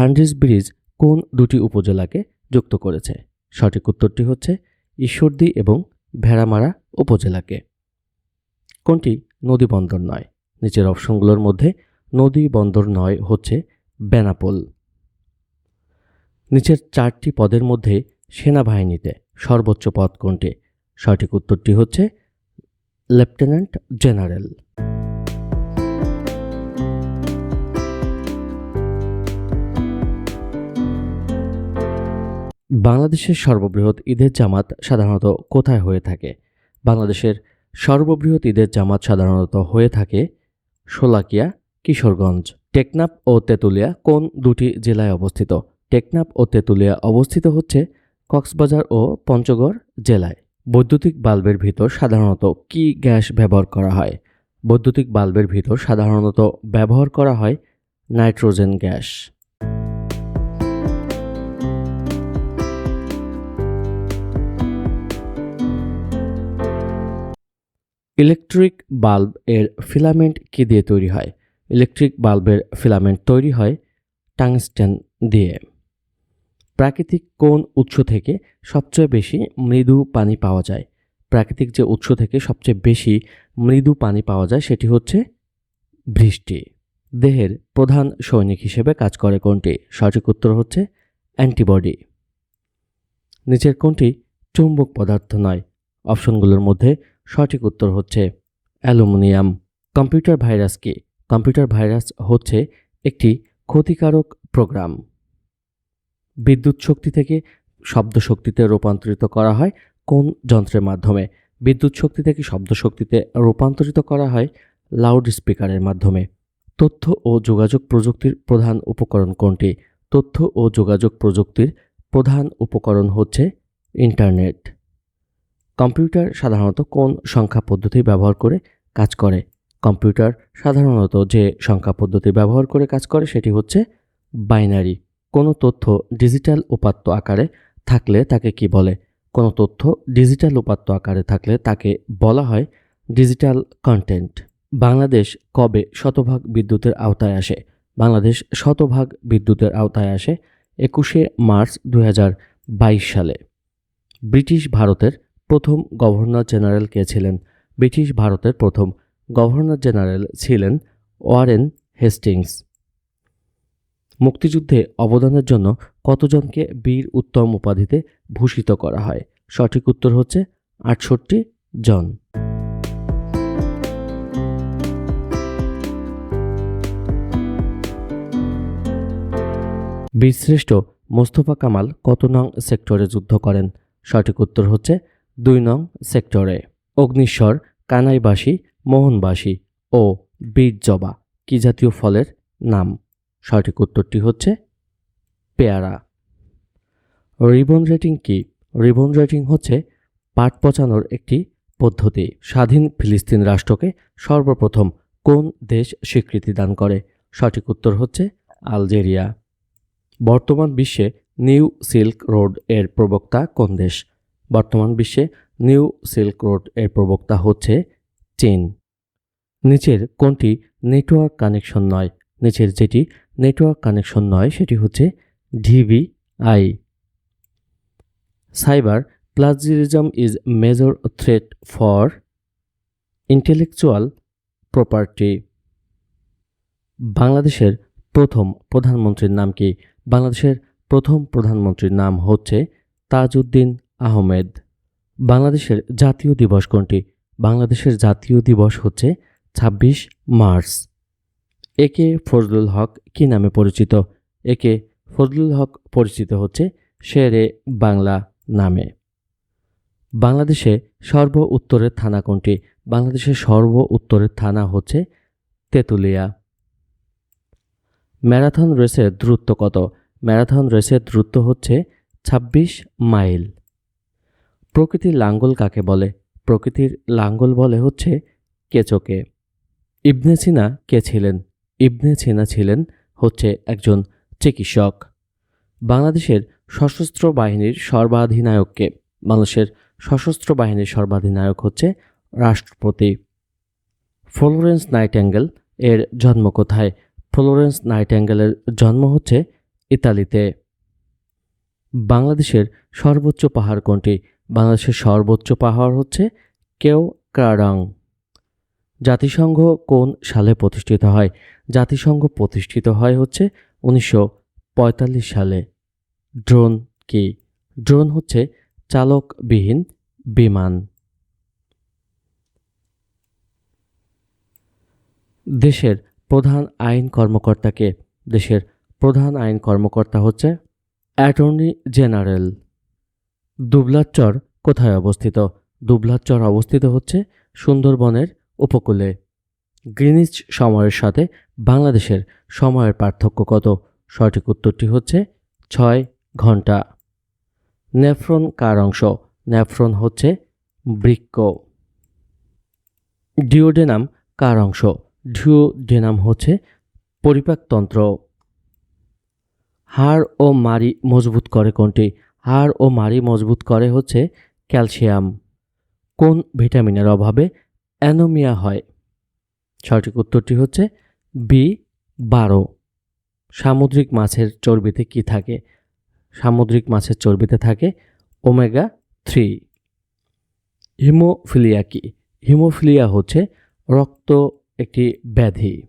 হান্ড্রিজ bridge কোন দুটি উপজেলাকে যুক্ত করেছে? সঠিক উত্তরটি হচ্ছে ঈশ্বরদী এবং ভেড়ামারা উপজেলাকে। কোনটি নদী বন্দর নয়? নিচের অপশনগুলোর মধ্যে নদী বন্দর নয় হচ্ছে বেনাপোল। নিচের চারটি পদের মধ্যে সেনাবাহিনীতে সর্বোচ্চ পদ কোনটি? সঠিক উত্তরটি হচ্ছে লেফটেন্যান্ট জেনারেল। বাংলাদেশের সর্ববৃহৎ ঈদের জামাত সাধারণত কোথায় হয়ে থাকে? বাংলাদেশের সর্ববৃহৎ ঈদের জামাত সাধারণত হয়ে থাকে শোলাকিয়া, কিশোরগঞ্জ। টেকনাপ ও তেঁতুলিয়া কোন দুটি জেলায় অবস্থিত? টেকনাপ ও তেঁতুলিয়া অবস্থিত হচ্ছে কক্সবাজার ও পঞ্চগড় জেলায়। বৈদ্যুতিক বাল্বের ভিতর সাধারণত কি গ্যাস ব্যবহার করা হয়? বৈদ্যুতিক বাল্বের ভিতর সাধারণত ব্যবহার করা হয় নাইট্রোজেন গ্যাস। ইলেকট্রিক বাল্ব এর ফিলামেন্ট কি দিয়ে তৈরি হয়? ইলেকট্রিক বাল্বের ফিলামেন্ট তৈরি হয় টাংস্টেন দিয়ে। প্রাকৃতিক কোন উৎস থেকে সবচেয়ে বেশি মৃদু পানি পাওয়া যায়? প্রাকৃতিক যে উৎস থেকে সবচেয়ে বেশি মৃদু পানি পাওয়া যায় সেটি হচ্ছে বৃষ্টি। দেহের প্রধান সৈনিক হিসেবে কাজ করে কোনটি? সঠিক উত্তর হচ্ছে অ্যান্টিবডি। নিচের কোনটি? চুম্বক পদার্থ নয়। অপশনগুলোর মধ্যে সঠিক উত্তর হচ্ছে অ্যালুমিনিয়াম। কম্পিউটার ভাইরাস কি? কম্পিউটার ভাইরাস হচ্ছে একটি ক্ষতিকারক প্রোগ্রাম। বিদ্যুৎ শক্তি থেকে শব্দ শক্তিতে রূপান্তরিত করা হয় কোন যন্ত্রের মাধ্যমে? বিদ্যুৎ শক্তি থেকে শব্দ শক্তিতে রূপান্তরিত করা হয় লাউড স্পিকারের মাধ্যমে। তথ্য ও যোগাযোগ প্রযুক্তির প্রধান উপকরণ কোনটি? তথ্য ও যোগাযোগ প্রযুক্তির প্রধান উপকরণ হচ্ছে ইন্টারনেট। কম্পিউটার সাধারণত কোন সংখ্যা পদ্ধতি ব্যবহার করে কাজ করে? কম্পিউটার সাধারণত যে সংখ্যা পদ্ধতি ব্যবহার করে কাজ করে সেটি হচ্ছে বাইনারি। কোনো তথ্য ডিজিটাল উপাত্ত আকারে থাকলে তাকে কি বলে? কোনো তথ্য ডিজিটাল উপাত্ত আকারে থাকলে তাকে বলা হয় ডিজিটাল কন্টেন্ট। বাংলাদেশ কবে শতভাগ বিদ্যুতের আওতায় আসে? বাংলাদেশ শতভাগ বিদ্যুতের আওতায় আসে একুশে মার্চ দু হাজার বাইশ সালে। ব্রিটিশ ভারতের প্রথম গভর্নর জেনারেল কে ছিলেন? ব্রিটিশ ভারতের প্রথম গভর্নর জেনারেল ছিলেন ওয়ারেন হেস্টিংস। মুক্তিযুদ্ধে অবদানের জন্য কতজনকে বীর উত্তম উপাধিতে ভূষিত করা হয়? সঠিক উত্তর হচ্ছে আটষট্টি জন। বীরশ্রেষ্ঠ মোস্তফা কামাল কত নং সেক্টরে যুদ্ধ করেন? সঠিক উত্তর হচ্ছে দুই নং সেক্টরে। অগ্নিশ্বর কানাইবাসী, মোহনবাসী ও বীর জবা কি জাতীয় ফলের নাম? সঠিক উত্তরটি হচ্ছে পেয়ারা। রিবন রেটিং কি? রিবন রেটিং হচ্ছে পাট পচানোর একটি পদ্ধতি। স্বাধীন ফিলিস্তিন রাষ্ট্রকে সর্বপ্রথম কোন দেশ স্বীকৃতি দান করে? সঠিক উত্তর হচ্ছে আলজেরিয়া। বর্তমান বিশ্বে নিউ সিল্ক রোডের প্রবক্তা কোন দেশ? বর্তমান বিশ্বে নিউ সিল্ক রোডের প্রবক্তা হচ্ছে চীন। নিচের কোনটি নেটওয়ার্ক কানেকশন নয়? নিচের যেটি নেটওয়ার্ক কানেকশন নয়, সেটি হচ্ছে DVI cyber plagiarism is major threat for intellectual property. বাংলাদেশের প্রথম প্রধানমন্ত্রীর নাম কি? বাংলাদেশের প্রথম প্রধানমন্ত্রীর নাম হচ্ছে তাজউদ্দিন আহমেদ, বাংলাদেশের জাতীয় দিবস কোনটি? বাংলাদেশের জাতীয় দিবস হচ্ছে ছাব্বিশ মার্চ। একে ফজলুল হক কি নামে পরিচিত? একে ফজলুল হক পরিচিত হচ্ছে শেরে বাংলা নামে। বাংলাদেশে সর্ব উত্তরের থানা কোনটি? বাংলাদেশের সর্ব উত্তরের থানা হচ্ছে তেঁতুলিয়া। ম্যারাথন রেসের দূরত্ব কত? ম্যারাথন রেসের দূরত্ব হচ্ছে ২৬ মাইল। প্রকৃতির লাঙ্গল কাকে বলে? প্রকৃতির লাঙ্গল বলে হচ্ছে কেচোকে ইবনে সিনা কে ছিলেন? ইবনে সিনা ছিলেন হচ্ছে একজন চিকিৎসক। বাংলাদেশের সশস্ত্র বাহিনীর সর্বাধিনায়ককে। বাংলাদেশের সশস্ত্র বাহিনীর সর্বাধিনায়ক হচ্ছে রাষ্ট্রপতি। ফ্লোরেন্স নাইটেঙ্গেল এর জন্ম কোথায়? ফ্লোরেন্স নাইটেঙ্গেলের জন্ম হচ্ছে ইতালিতে। বাংলাদেশের সর্বোচ্চ পাহাড় কোনটি? বাংলাদেশের সর্বোচ্চ পাহাড় হচ্ছে কেও ক্রাডং জাতিসংঘ কোন সালে প্রতিষ্ঠিত হয়? জাতিসংঘ প্রতিষ্ঠিত হয় হচ্ছে উনিশশো পঁয়তাল্লিশ সালে। ড্রোন কি? ড্রোন হচ্ছে চালকবিহীন বিমান। দেশের প্রধান আইন কর্মকর্তাকে, দেশের প্রধান আইন কর্মকর্তা হচ্ছে অ্যাটর্নি জেনারেল। দুবলাচর কোথায় অবস্থিত? দুবলাচর অবস্থিত হচ্ছে সুন্দরবনের উপকূলে। গ্রিনিচ সময়ের সাথে বাংলাদেশের সময়ের পার্থক্য কত? সঠিক উত্তরটি হচ্ছে ছয় ঘণ্টা। নেফ্রন কার অংশ? নেফ্রন হচ্ছে বৃক্ক। ডিওডেনাম কার অংশ? ডিওডেনাম হচ্ছে পরিপাকতন্ত্র। হাড় ও মাড়ি মজবুত করে কোনটি? হাড় ও মাড়ি মজবুত করে হচ্ছে ক্যালসিয়াম। কোন ভিটামিনের অভাবে অ্যানোমিয়া হয়? সঠিক উত্তরটি হচ্ছে বি, বারো। সামুদ্রিক মাছের চর্বিতে কি থাকে? সামুদ্রিক মাছের চর্বিতে থাকে ওমেগা থ্রি। হিমোফিলিয়া কি? হিমোফিলিয়া হচ্ছে রক্ত একটি ব্যাধি।